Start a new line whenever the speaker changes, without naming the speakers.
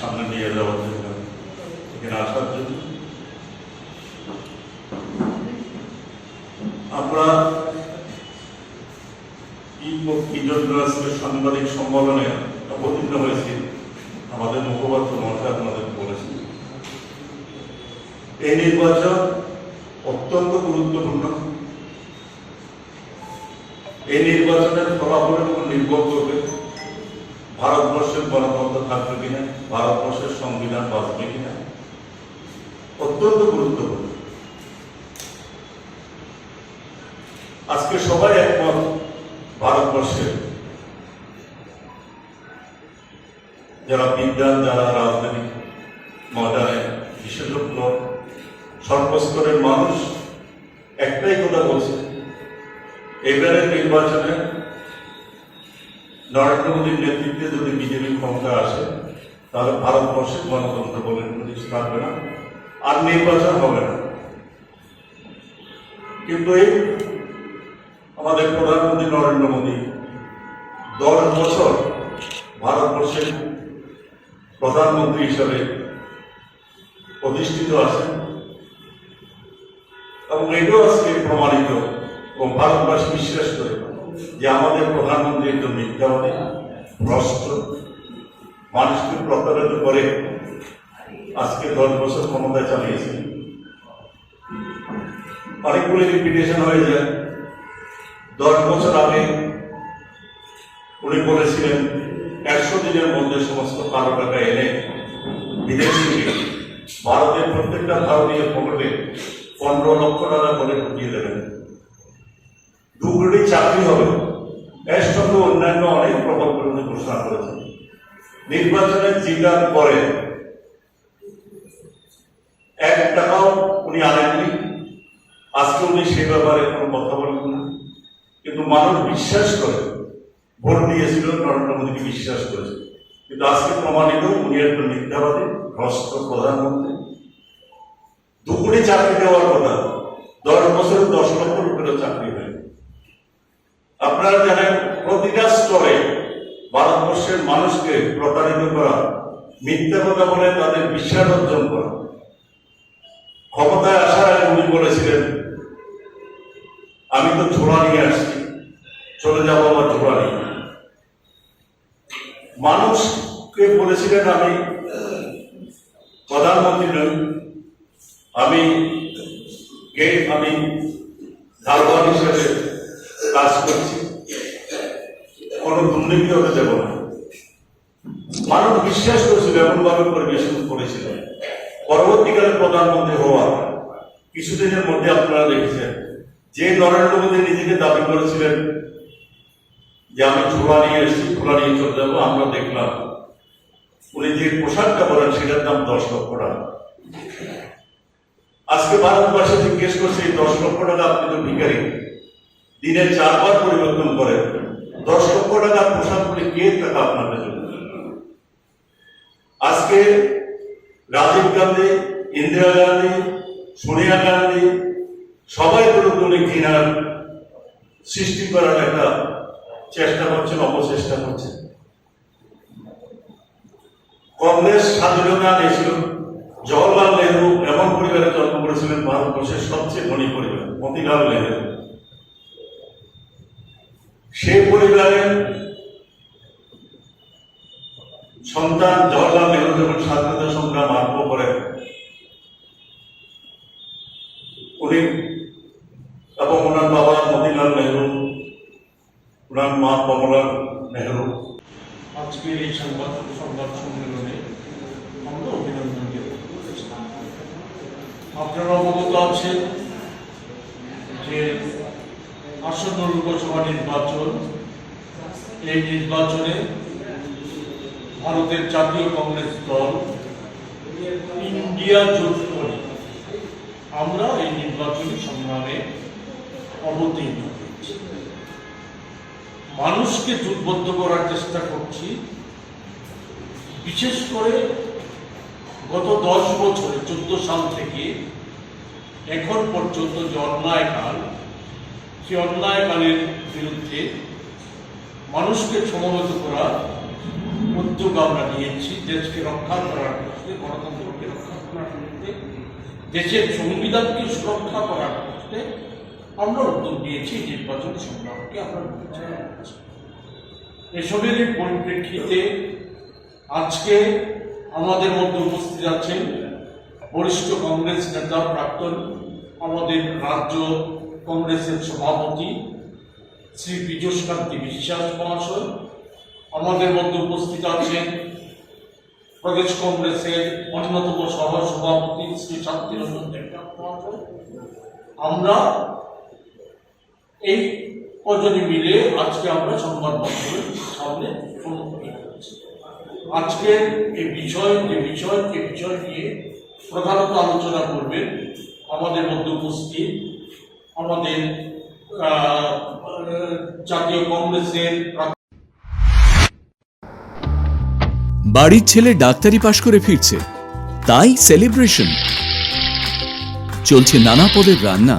সামনে নিয়ে যাওয়ার জন্য এখানে। আসার জন্য। আমরা সাংবাদিক সম্মেলনে অবতীর্ণ হয়েছি। আমাদের মুখপাত্র মহাশয় আপনাদের বলেছেন। এই নির্বাচন অত্যন্ত গুরুত্বপূর্ণ। এই নির্বাচনের ফলাফলের উপর নির্ভর করবে। ভারতবর্ষের গণতন্ত্র থাকবে কিনা? ভারতবর্ষের সংবিধান বাঁচবে কিনা? অত্যন্ত গুরুত্বপূর্ণ। আজকে সবাই একমত, ভারতবর্ষের যারা বিজ্ঞান, যারা রাজধানী ময়দানে বিশেষজ্ঞ, সর্বস্তরের মানুষ একটাই কথা বলছে। এবারের নির্বাচনে নরেন্দ্র মোদীর নেতৃত্বে যদি বিজেপি ক্ষমতা আসে, তাহলে ভারতবর্ষের গণতন্ত্র বলে কিছু থাকবে না, আর নির্বাচন হবে না। কিন্তু এই আমাদের প্রধানমন্ত্রী নরেন্দ্র মোদী দশ বছর ভারতবর্ষের প্রধানমন্ত্রী হিসাবে প্রতিষ্ঠিত আছেন এবং এটাও আজকে প্রমাণিত এবং ভারতবাসী বিশ্বাস করে। যে আমাদের প্রধানমন্ত্রী একজন মিথ্যাবাদী ভ্রষ্ট। মানুষকে প্রতারিত করে আজকে দশ বছর ক্ষমতায় চালিয়েছেন অনেকগুলি রিপিটেশন হয়ে যায় দশ বছর আগে উনি বলেছিলেন, একশো দিনের মধ্যে সমস্ত কালো টাকা এনে বিদেশ থেকে ভারতের প্রত্যেকটা ভারতীয় পকেটে পনেরো লক্ষ টাকা করে ঢুকিয়ে দেবেন। দু চাকরি হবে। এর সঙ্গে অন্যান্য অনেক প্রকল্প ঘোষণা করেছেন নির্বাচনের জিতার পরে এক টাকাও উনি আনেননি। আজকে উনি সে ব্যাপারে কোনো কথা বলেন না। কিন্তু মানুষ বিশ্বাস করে, ভোট দিয়েছিল, নরেন্দ্র মোদীকে বিশ্বাস করেছে। কিন্তু আজকে প্রমাণিত উনি একজন মিথ্যাবাদী, ভ্রষ্ট প্রধানমন্ত্রী। দু কোটি চাকরি দেওয়ার কথা, দশ বছরে দশ লক্ষ রুপিরও চাকরি হয়। আপনারা জানেন প্রতিটা স্তরে ভারতবর্ষের মানুষকে প্রতারিত করা, মিথ্যা কথা বলে তাদের বিশ্বাস অর্জন করা। ক্ষমতায় আসার আগে উনি বলেছিলেন, আমি তো ঝোড়া নিয়ে আসছি, চলে যাব আমার ঝোড়া নিয়ে। মানুষকে বলেছিলেন, আমি প্রধানমন্ত্রী নই, আমি আমি ধারবান হিসেবে কাজ করছি। কোনো দুর্নীতি হতে যাব না। মানুষ বিশ্বাস করেছিল এমনভাবে পরিবেশন করেছিল পরবর্তীকালে প্রধানমন্ত্রী হওয়া কিছুদিনের মধ্যে আপনারা দেখেছেন, যে নরেন্দ্র মোদী নিজেকে দাবি করেছিলেন যে আমি ছোলা নিয়ে এসেছি, ছোলা নিয়ে চলে যাব, আমরা দেখলাম। উনি যে পোশাকটা বলেন সেটার দাম দশ লক্ষ টাকা। আজকে ভারতবর্ষে জিজ্ঞেস করছে, এই দশ লক্ষ টাকা আপনি তো ভিখারি। দিনে চারবার পরিবর্তন করেন। দশ লক্ষ টাকার পোশাকগুলি কে টাকা আপনাদের জন্য আজকে রাজীব গান্ধী, ইন্দিরা গান্ধী, সোনিয়া গান্ধী, সবাই বিরুদ্ধে উনি ঘৃণার সৃষ্টি করার একটা চেষ্টা করছেন অপচেষ্টা করছেন। কংগ্রেস স্বাধীনতা নিয়েছিল জওয়াহরলাল নেহরু এমন পরিবারে জন্ম করেছিলেন, ভারতবর্ষের সবচেয়ে ধনী পরিবার, মতিলাল নেহরু। সেই পরিবারের সন্তান জওয়াহরলাল নেহরু যখন স্বাধীনতা সংগ্রাম আরম্ভ করেন, উনি এবং ওনার বাবা মতিলাল নেহরু, ওনার মা কমলা নেহরু।
আজকের এই সংবাদ সংবাদ সম্মেলনে আমরা অভিনন্দন আপনারা অবগত আছেন যে আসন্ন লোকসভা নির্বাচন। এই নির্বাচনে ভারতের জাতীয় কংগ্রেস দল, ইন্ডিয়া জোট করে আমরা এই নির্বাচনী সংগ্রামে অবতীর্ণ হয়েছি। মানুষকে জোটবদ্ধ করার চেষ্টা করছি। বিশেষ করে গত দশ বছরে, চোদ্দ সাল থেকে এখন পর্যন্ত যে সে অন্যায়কালের বিরুদ্ধে মানুষকে সমবেত করার উদ্যোগ আমরা নিয়েছি, দেশকে রক্ষা করার ক্ষেত্রে গণতন্ত্রকে রক্ষা করার ক্ষেত্রে দেশের সংবিধানকে সুরক্ষা করার ক্ষেত্রে আমরা উদ্যোগ নিয়েছি নির্বাচন সংগ্রামকে আমরা এসবের পরিপ্রেক্ষিতে আজকে আমাদের মধ্যে উপস্থিত আছেন বরিষ্ঠ কংগ্রেস নেতা প্রাক্তন আমাদের রাজ্য কংগ্রেসের সভাপতি শ্রী পীযুষকান্তি বিশ্বাস মহাশয়, আমাদের মধ্যে উপস্থিত আছেন প্রদেশ কংগ্রেসের অন্যতম সহ সভাপতি শ্রী শান্তিরঞ্জন দেবনাথ মহাশয়। আমরা এই কজনে মিলে আজকে আমরা সংবাদ মাধ্যমের সামনে আজকের এই বিষয় যে বিষয় যে বিষয় নিয়ে প্রধানত আলোচনা করবেন আমাদের মধ্যে উপস্থিত আমাদের জাতীয় কংগ্রেসের
বাড়ির ছেলে ডাক্তারি পাশ করে ফিরছে। তাই সেলিব্রেশন। চলছে নানা পদের রান্না।